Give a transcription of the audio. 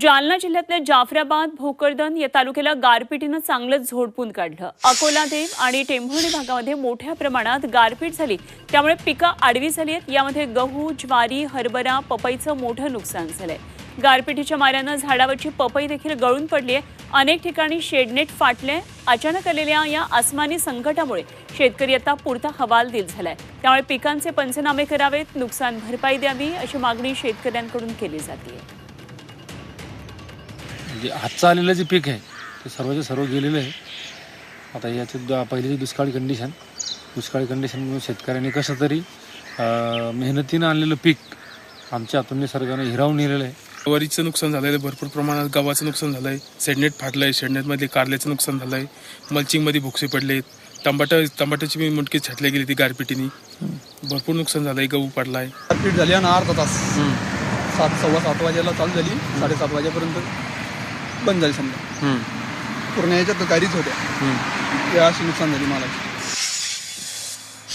जालना जिल्ह्यातल्या जाफराबाद भोकरदन या तालुक्याला गारपिटीनं चांगलंच झोडपून काढलं. अकोला देव आणि टेंभुर्णी भागामध्ये मोठ्या प्रमाणात गारपीट झाली. त्यामुळे पिकं आडवी झाली आहेत. यामध्ये गहू ज्वारी हरभरा पपईचं मोठं नुकसान झालंय. गारपिटीच्या माऱ्यानं झाडावरची पपई देखील गळून पडली आहे अनेक ठिकाणी शेडनेट फाटले अचानक आलेल्या या आसमानी संकटामुळे शेतकरी आता पुरता हवालदिल झालाय. त्यामुळे पिकांचे पंचनामे करावेत. नुकसान भरपाई द्यावी अशी मागणी शेतकऱ्यांकडून केली जाते म्हणजे आजचं आलेलं जे पीक आहे ते सर्वचे सर्व गेलेलं आहे. आता याच्यात द- पहिलीची दुष्काळी कंडिशन दुष्काळी कंडिशनमुळे शेतकऱ्यांनी कसं तरी मेहनतीनं आणलेलं पीक आमच्या हातून निसर्गानं हिरावून नेलेलं आहे. वरीचं नुकसान झालंय भरपूर प्रमाणात गव्हाचं नुकसान झालंय शेडनेट फाटलंय शेडनेटमध्ये कारल्याचं नुकसान झालंय मल्चिंगमध्ये भुकसे पडलेत टमाटा टमाट्याची बी मुंडकी छाटल्या गेली ती गारपिटीने. भरपूर नुकसान झालंय गहू पडलाय. गारपीट झाली आणि अर्धा तास. सात सव्वा सात वाजेला चालू झाली साडेसात वाजेपर्यंत. बंद झाली समजा. पूर्ण याच्यात गाडीच होत्या. ते अशी नुकसान झाली मालाची.